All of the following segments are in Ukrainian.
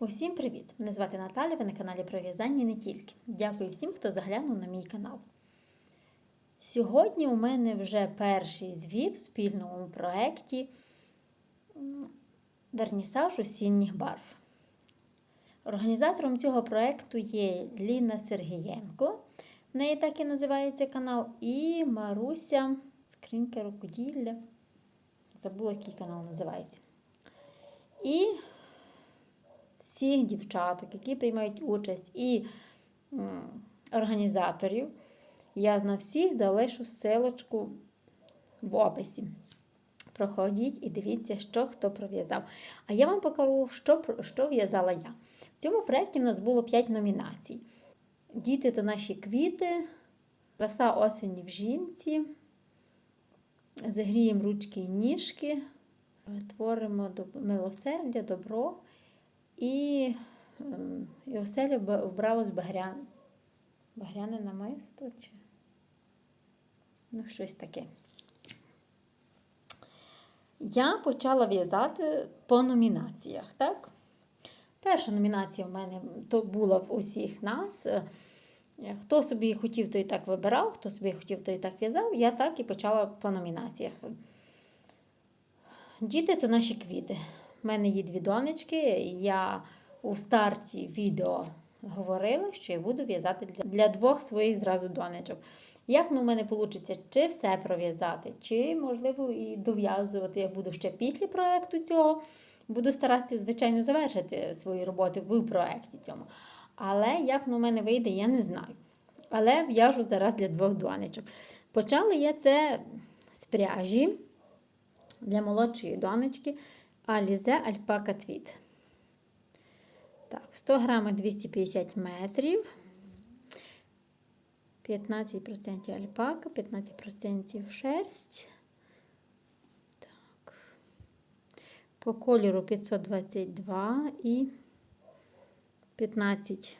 Усім привіт! Мене звати Наталя, ви на каналі про в'язання не тільки. Дякую всім, хто заглянув на мій канал. Сьогодні у мене вже перший звіт в спільному проєкті Вернісаж осінніх барв. Організатором цього проєкту є Ліна Сергієнко, в неї так і називається канал, і Маруся Скринька. Забула, який канал називається. І всіх дівчаток, які приймають участь, і організаторів. Я на всіх залишу ссылочку в описі. Проходіть і дивіться, що хто пров'язав. А я вам покажу, що, що в'язала я. В цьому проєкті в нас було 5 номінацій. Діти то наші квіти, краса осені в жінці, загріємо ручки і ніжки, творимо милосердя, добро. І, ем, і оселю б- вбралось багряне. Багряне намисто чи ну, щось таке. Я почала в'язати по номінаціях, так? Перша номінація в мене то була в усіх нас. Е, Хто собі хотів, той так вибирав, хто собі хотів, той так в'язав. Я так і почала по номінаціях. Діти то наші квіти. У мене є дві донечки. Я у старті відео говорила, що я буду в'язати для, для двох своїх зразу донечок. Як ну, в мене вийде, чи все пров'язати, чи, можливо, і дов'язувати я буду ще після проєкту цього. Буду старатися, звичайно, завершити свої роботи в проєкті цьому. Але як ну, в мене вийде, я не знаю. Але в'яжу зараз для двох донечок. Почала я це з пряжі для молодшої донечки Alize Альпака Твіт. Так, 100 грамах 250 метрів. 15% альпака, 15% шерсть. Так. По кольору 522 і 15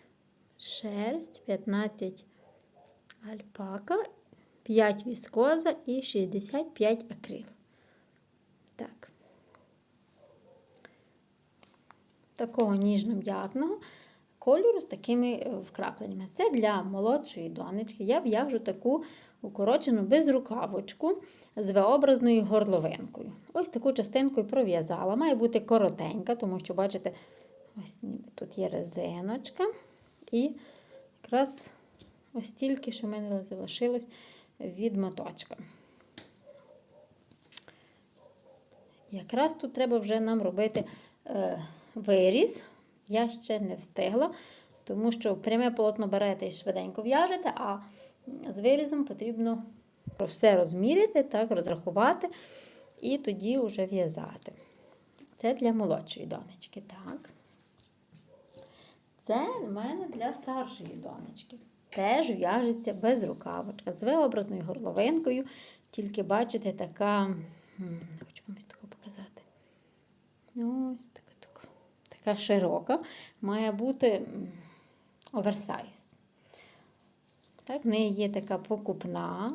шерсть, 15 альпака, 5 віскоза і 65 акрил. Так. Такого ніжно-м'ятного кольору з такими е, вкрапленнями. Це для молодшої донечки. Я в'яжу таку укорочену безрукавочку з V-образною горловинкою. Ось таку частинку і пров'язала. Має бути коротенька, тому що, бачите, ось ніби тут є резиночка. І якраз ось тільки, що в мене залишилось від моточка. Якраз тут треба вже нам робити виріз. Я ще не встигла, тому що пряме полотно берете і швиденько в'яжете, а з вирізом потрібно все розміряти, так, розрахувати і тоді вже в'язати. Це для молодшої донечки. так. Це в мене для старшої донечки. Теж в'яжеться без рукавочка, з V-образною горловинкою. Тільки, бачите, така, хочу вам ось таку показати. Ось така, така, широка. Має бути оверсайз. Так, в неї є така покупна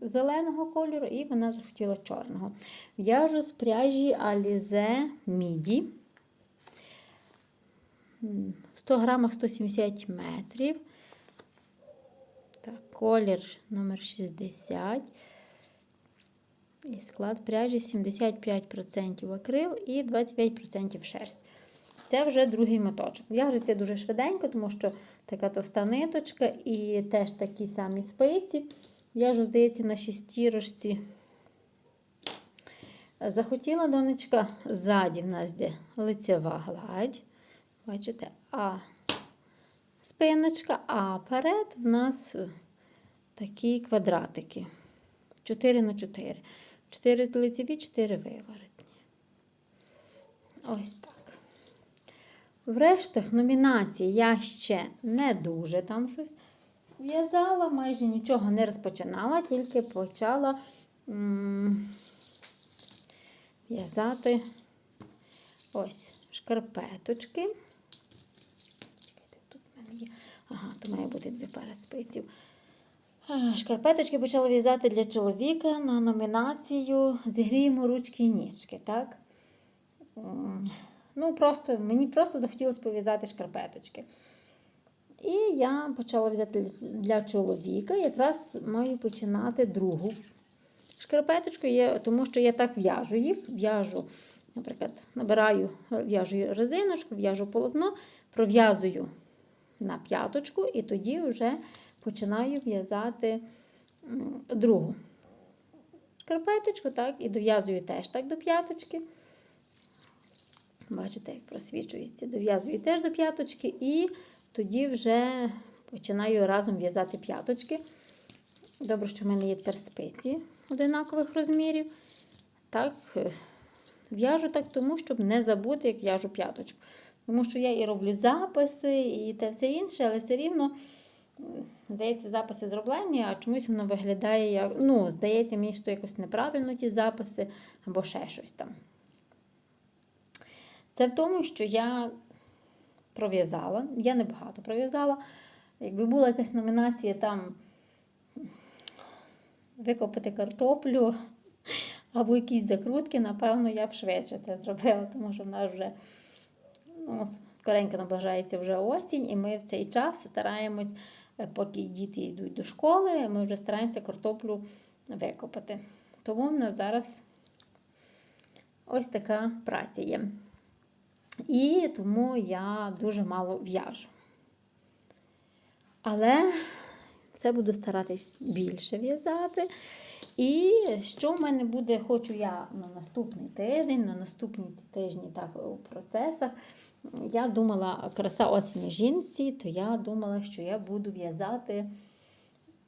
зеленого кольору, і вона захотіла чорного. В'яжу з пряжі Alize Midi. 100 грамах 170 метрів. Так, колір номер 60. І склад пряжі 75% акрил і 25% шерсть. Це вже другий моточок. В'яжеться дуже швиденько, тому що така товста ниточка і теж такі самі спиці. В'яжу, здається, на шістірочці. Захотіла донечка, ззаді в нас де лицева гладь. Бачите, а спиночка, а перед в нас такі квадратики. 4 на 4. 4 лицеві, 4 виворотні. Ось так. В рештах номінацій я ще не дуже там щось в'язала, майже нічого не розпочинала, тільки почала в'язати ось шкарпеточки. Тут мене є. Ага, то має бути дві пари спиців. Шкарпеточки почала в'язати для чоловіка на номінацію Зігріємо ручки і ніжки. Так? Ну, просто, мені просто захотілося пов'язати шкарпеточки. І я почала взяти для чоловіка, якраз маю починати другу шкарпеточку, тому що я так в'яжу їх. В'яжу, наприклад, набираю, в'яжу резиночку, в'яжу полотно, пров'язую на п'яточку, і тоді вже починаю в'язати другу шкарпеточку, так, і дов'язую теж так до п'яточки. Бачите, як просвічується. Дов'язую теж до п'яточки, і тоді вже починаю разом в'язати п'яточки. Добре, що в мене є тепер спиці одинакових розмірів. Так, е, в'яжу так, тому щоб не забути, як в'яжу п'яточку. Тому що я і роблю записи, і те все інше, але все рівно, здається, записи зроблені, а чомусь воно виглядає як. Ну, здається, мені що якось неправильно ті записи, або ще щось там. Це в тому, що я пров'язала, я небагато пров'язала. Якби була якась номінація там викопати картоплю або якісь закрутки, напевно, я б швидше це зробила, тому що в нас вже ну, скоренько наближається вже осінь, і ми в цей час стараємось, е, поки діти йдуть до школи, ми вже стараємося картоплю викопати. Тому в нас зараз ось така праця є. І тому я дуже мало в'яжу. Але все буду старатись більше в'язати. І що в мене буде, хочу я на наступний тиждень, на наступні тижні так у процесах. Я думала, краса осені жінці, то я думала, що я буду в'язати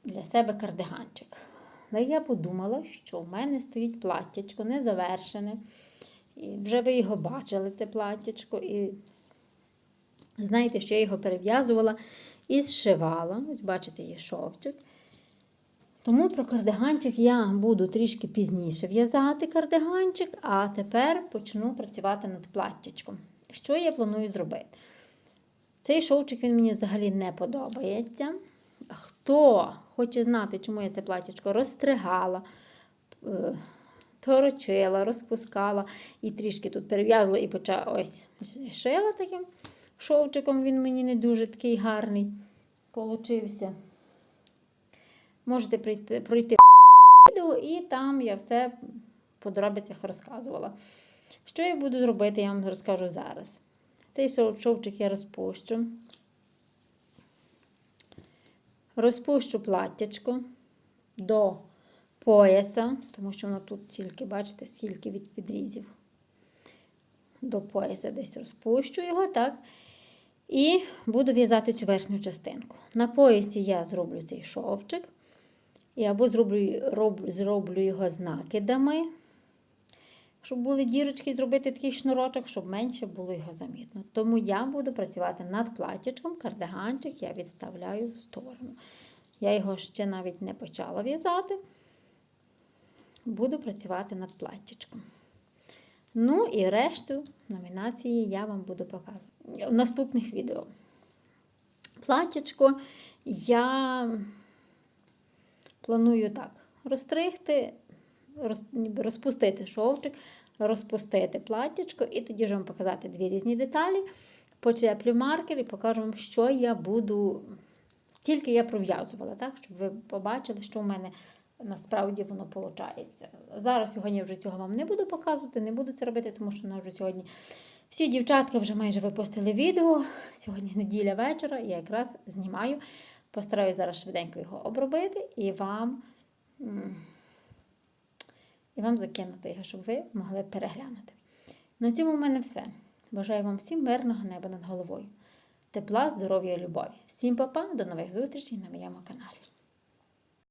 для себе кардиганчик. Але я подумала, що в мене стоїть платтячко незавершене. І вже ви його бачили, це платтячко. І знаєте, що я його перев'язувала і зшивала. Ось, бачите, є шовчик. Тому про кардиганчик я буду трішки пізніше в'язати кардиганчик, а тепер почну працювати над платтячком. Що я планую зробити? Цей шовчик він мені взагалі не подобається. Хто хоче знати, чому я це платтячко розстригала, е, торочила, розпускала і трішки тут перев'язала і почала ось шила таким шовчиком. Він мені не дуже такий гарний получився. Можете прийти, пройти відео, і там я все по подробицях розказувала. Що я буду робити, я вам розкажу зараз. Цей шовчик я розпущу. Розпущу платтячко до пояса, тому що воно тут тільки, бачите, стільки від підрізів. До пояса десь розпущу його, так? І буду в'язати цю верхню частинку. На поясі я зроблю цей шовчик. І або зроблю, роблю, зроблю його з накидами, щоб були дірочки, зробити такий шнурочок, щоб менше було його замітно. Тому я буду працювати над платячком, кардиганчик я відставляю в сторону. Я його ще навіть не почала в'язати. Буду працювати над платтячком. Ну і решту номінації я вам буду показувати в наступних відео. Платтячко я планую так: розстригти, роз, ніби розпустити шовчик, розпустити платтячко, і тоді вже вам показати дві різні деталі. Почеплю маркер і покажу вам, що я буду. Стільки я пров'язувала, так, щоб ви побачили, що в мене насправді воно виходить. Зараз сьогодні вже цього вам не буду показувати, не буду це робити, тому що вже сьогодні всі дівчатка вже майже випустили відео. Сьогодні неділя вечора, я якраз знімаю. Постараюся зараз швиденько його обробити і вам, і вам закинути його, щоб ви могли переглянути. На цьому в мене все. Бажаю вам всім мирного неба над головою. Тепла, здоров'я і любові. Всім па-па, до нових зустрічей на моєму каналі.